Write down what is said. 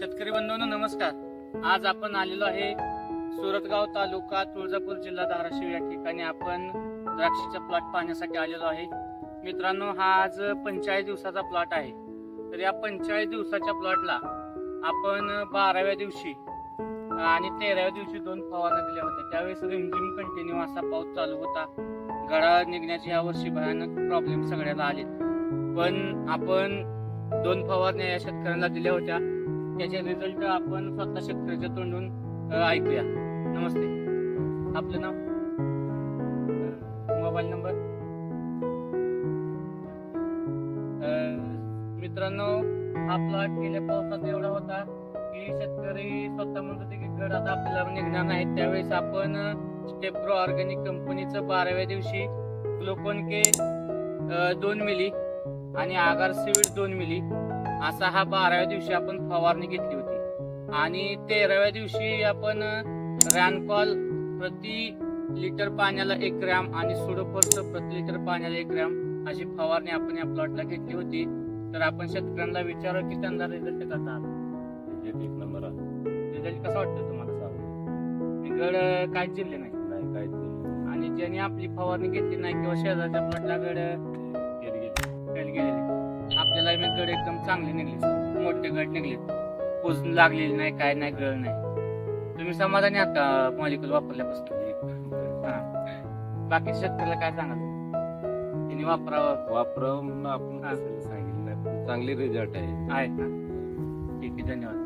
शेतकरी बंधूंनो नमस्कार. आज आपण आलेलो आहे सुरतगाव तालुका तुळजापूर जिल्हा धाराशिव या ठिकाणी. आपण द्राक्षीचा प्लॉट पाहण्यासाठी आलेलो आहे. मित्रांनो हा आज पंचेचाळीस दिवसाचा प्लॉट आहे. तर या पंचेचाळीस दिवसाच्या प्लॉटला आपण बाराव्या दिवशी आणि तेराव्या दिवशी दोन फवारण्या दिल्या होत्या. त्यावेळेस रिमझिम कंटिन्यू असा पाऊस चालू होता. गळा निघण्याचे यावर्षी भयानक प्रॉब्लेम सगळ्याला आले पण आपण दोन फवारण्या या शेतकऱ्यांना दिल्या होत्या. त्याचे रिझल्ट आपण स्वतः शेतकऱ्याच्या तोंडून ऐकूया. नमस्ते. आपलं नाव? Mobile number? मित्रांनो हा प्लॉट गेल्या पावसात एवढा होता की शेतकरी स्वतः म्हणत होते की गड आता आपल्याला निघणार नाही. त्यावेळेस आपण स्टेप्रो ऑर्गॅनिक कंपनीचं बाराव्या दिवशी ग्लोकोन के दोन मिली आणि आगार सीड दोन मिली असा हा बाराव्या दिवशी आपण फवारणी घेतली होती. आणि तेराव्या दिवशी आपण रॅनकॉल प्रति लिटर पाण्याला एक ग्रॅम आणि सुडोफोर्स प्रति लिटर पाण्याला एक ग्रॅम अशी फवारणी आपण या प्लॉटला घेतली होती. तर आपण शेतकऱ्यांना विचारू की त्यांना रिझल्ट कसा आला? एक नंबर. रिझल्ट कसा वाटतो तुम्हाला? गड काय नाही. काहीच नाही. आणि ज्यांनी आपली फवारणी घेतली नाही किंवा शेजारच्या प्लॉटला गड गेली. गड एकदम चांगले निघले. मोठे गड निघले पोचून लागलेले नाही काय नाही गळ नाही तुम्ही समाधानी आहात का मॉलिक्युल वापरल्यापासून. बाकी शेतकऱ्याला काय सांगाल त्यांनी वापरावं वापरून आपण हा. कसं सांगितलं. चांगली रिझल्ट आहे आहे का ठीक आहे धन्यवाद